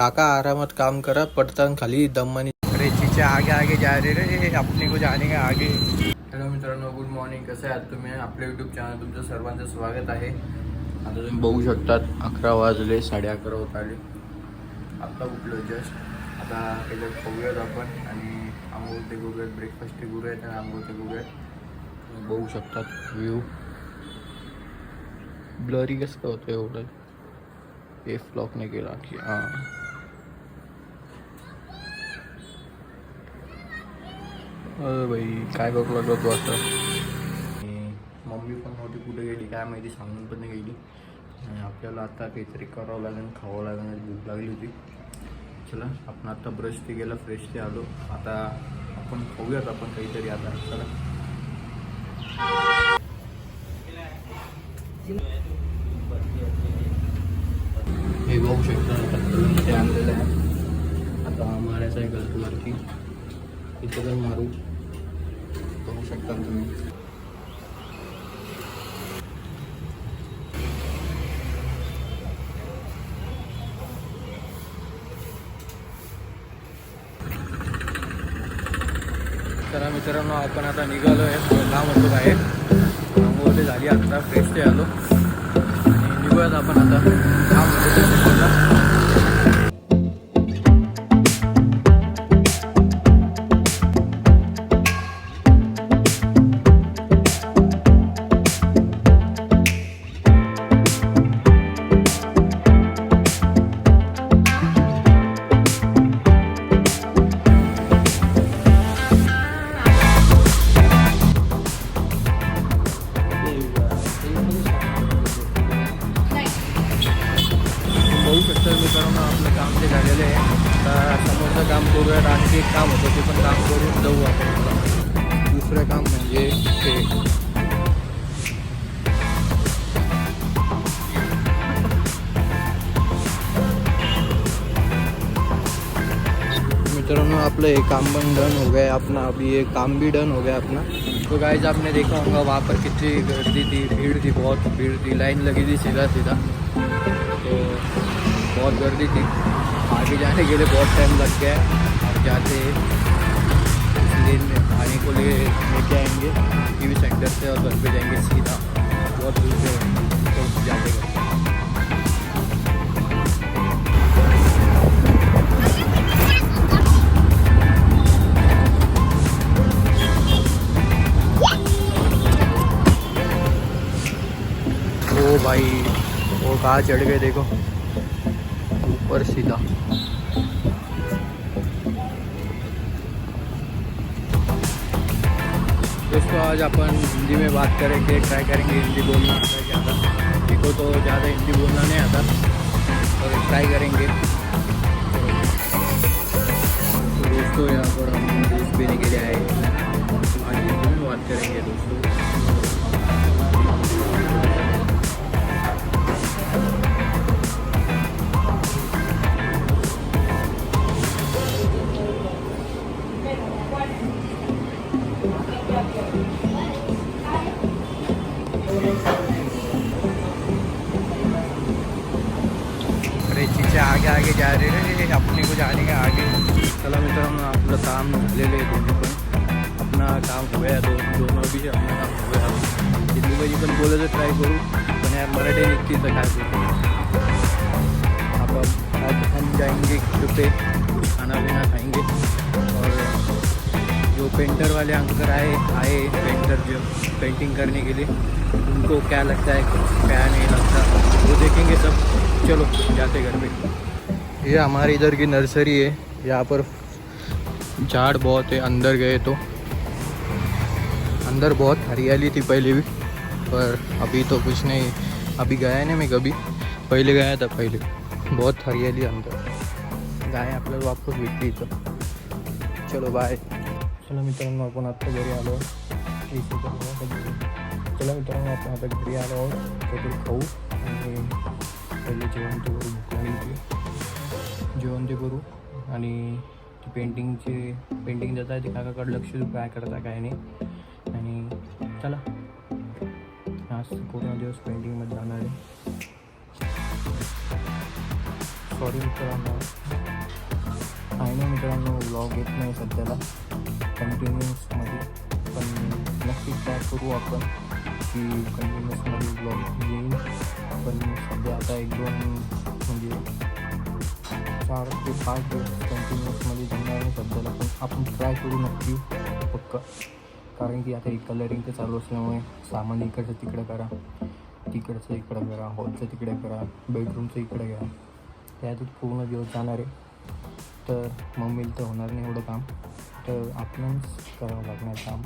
काका आरामात काम करा पडतान खाली दमानी रेचीच्या आगे आगे जा रे रे आपली को जाने का आगे? हॅलो मित्रांनो गुड मॉर्निंग कसं आहात तुम्ही? आपल्या यूट्यूब चॅनल तुमचं सर्वांचं स्वागत आहे. आता तुम्ही बघू शकतात अकरा वाजले साडे अकरा होत आले. आत्ता उठलो जस्ट आता त्याच्यात खाऊयात आपण आणि आंघोळ ते करूयात ब्रेकफास्ट ते करूयात आणि आंघोळ ते करूयात तुम्ही बघू शकतात व्ह्यू ब्लरी कसं होतं एवढं? हे फ्लॉक नाही केला की हां. बाई काय करू लागलो तू आता. आणि मम्मी पण नव्हती कुठे गेली काय माहिती सांगून पण नाही गेली. आणि आपल्याला आता काहीतरी करावं लागेल खावं लागेल भूक लागली होती. चला आपण आता ब्रश ते गेला फ्रेश ते आलो. आता आपण खाऊयात आपण काहीतरी आता. चला. हे बघू शकता ते आणलेलं आहे. आता मारायचं आहे गलतीवरती. इथं पण मारू. बघू शकता तुम्ही. तर मित्रांनो आपण आता निघालो आहे लांब होतो बाहेर आंघोळ झाली आता फ्रेश ते आलो. आणि निघूयात आपण आता. लांब म्हणजे होतो पण काम करून जाऊ आपण. दुसरं काम म्हणजे ते मित्रों आपलं ये काम बन डन हो गया, अपना अभी ये काम भी डन हो गया अपना। तो गाइज़ आपने देखा होगा, वहाँ पर कितनी गर्दी थी भीड़ थी, बहुत भीड़ थी। लाइन लगी थी सीधा सीधा। तो बहुत गर्दी थी। आगे जाने के लिए बहुत टाइम लग गया। अब जाते आएँगे टी वी सेंटर से और घर पे जाएँगे सीधा। बहुत दूर से तो ओ भाई, वो कहाँ चढ़ गए देखो। ऊपर सीधा। दोस्तों, आज अपन हिंदी में बात करेंगे ट्राई करेंगे हिंदी बोलना। ज़्यादा देखो तो ज़्यादा हिंदी बोलना नहीं आता और ट्राई करेंगे। तो दोस्तों, यहाँ पर हम जूस पीने के लिए आए रेचीच्या आगे आगे जा रे रे अपने को जाने का आगे। चला मित्रांनो आपलं काम झालेलं आहे दोन्ही पण अपना काम हो गया, दो, दोनों भी अपना काम हो गया। हिंदी मध्ये पण बोलायचं ट्राय करू पण यार मराठी तर काय करू अब अब हम जाएँगे पे खाना पीना खाएँगे। जो पेंटर वाले अंकल आए आए पेंटर जो पेंटिंग करने के लिए, उनको क्या लगता है, क्या नहीं लगता, वो देखेंगे सब। चलो, जाते घर पे। ये हमारे इधर की नर्सरी है, यहाँ पर झाड़ बहुत है, अंदर गए तो। अंदर बहुत हरियाली थी पहले भी, पर अभी तो कुछ नहीं। अभी गया नहीं मैं कभी। पहले गया था, पहले। बहुत हरियाली अंदर। गाय आपल्याला वापस भेटली इथं चलो बाय चला मित्रांनो आपण आत्ता घरी आलो ए चला मित्रांनो आपण आता घरी आलो आहोत काहीतरी खाऊ आणि पहिले जेवण ते करू लागली जेवण ते करू आणि ती पेंटिंगचे पेंटिंग जात आहे ते काकाकडे लक्ष देऊ काय करता काय नाही आणि चला आज पूर्ण दिवस पेंटिंगमध्ये जाणार आहे सॉरी मित्रांनो काही नाही मित्रांनो ब्लॉग येत नाही सध्याला कंटिन्युअसमध्ये पण नक्की ट्राय करू आपण की कंटिन्युअसमध्ये ब्लॉग येईल. पण सध्या आता एक दोन म्हणजे चार ते पाच दिवस कंटिन्युअसमध्ये जमणार नाही सध्याला पण आपण ट्राय करू नक्की पक्क. कारण की आता कलरिंग तर चालू असल्यामुळे सामान इकडचं तिकडं करा तिकडचं इकडं करा हॉलचं तिकडे करा बेडरूमचं इकडे घ्या. त्यातच पूर्ण दिवस जाणार आहे. तर मम्मीला तर होणार नाही एवढं काम. तर आपणच करावं लागणार काम.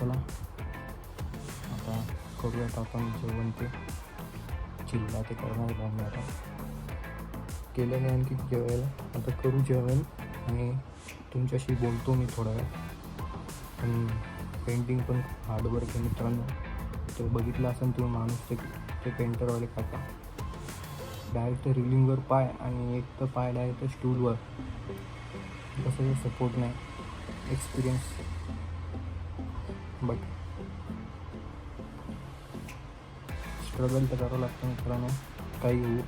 चला. आता करूयात आपण जेवण ते. चिल्ला ते करणार मम्मी आता. केलं नाही आणखी जेवायला. आता करू जेवण आणि तुमच्याशी बोलतो मी थोडा वेळ. पण पेंटिंग पण हार्डवर्क आहे मित्रांनो. तर बघितलं असेल तुम्ही माणूस ते ते पेंटरवाले काका. डायरेक्ट रिलिंगवर पाय आणि एक तर पाय डायरेक्ट स्टूलवर कसं सपोर्ट नाही. एक्सपिरियन्स बट स्ट्रगल तर करावं लागतं मित्रांनो. काही होऊ.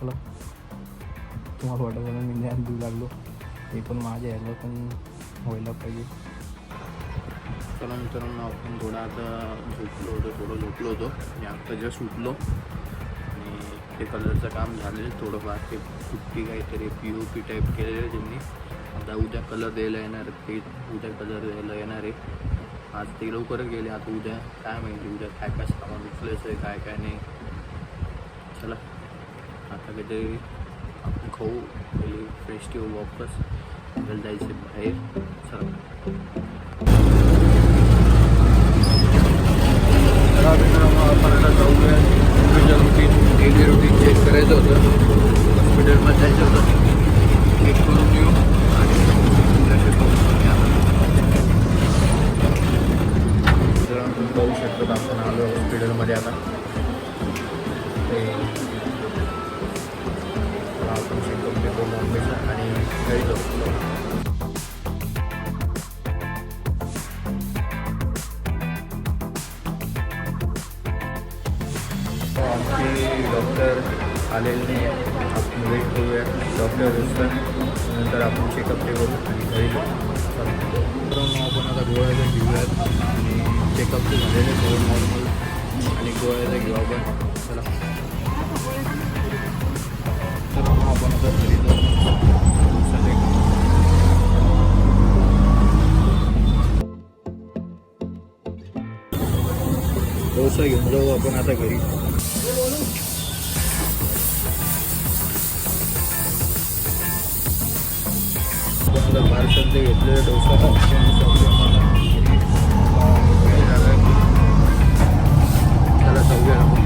चला. तुम्हाला वाटत मी ज्ञान देऊ लागलो. ते पण माझ्या ह्याला पण व्हायला पाहिजे. चला मित्रांनो आपण थोडं आता झोपलो होतो थोडं झोपलो होतो. आणि आत्ता जस्ट उठलो. ते कलरचं काम झालेलं थोडंफार. ते सुट्टी काहीतरी पी ओ पी टाईप केलेलं त्यांनी. आता उद्या कलर द्यायला येणार ते उद्या कलर द्यायला येणार आहे. आज ते लवकरच गेले. आता उद्या काय माहिती उद्या काय काय सामान उचलायचं आहे काय काय नाही. चला. आता काहीतरी आपण खाऊ. पहिले फ्रेश ठेवू वापस. आपल्याला जायचं बाहेर. चला. चला मित्रांनो आपण जाऊया. आलेले नाही आपण वेट करूया. डॉक्टर नंतर आपण चेकअप ते करू आणि घरी आपण आता गोळ्याचा घेऊयात. आणि चेकअप ते झालेले सगळं नॉर्मल आणि गोळ्याचा घेऊ आपण. चला. तर मग आपण आता घरी जाऊ. डोसा घेऊन जाऊ आपण आता घरी. आपलं महाराष्ट्रातले घेतलेले डोसा त्याला जाऊया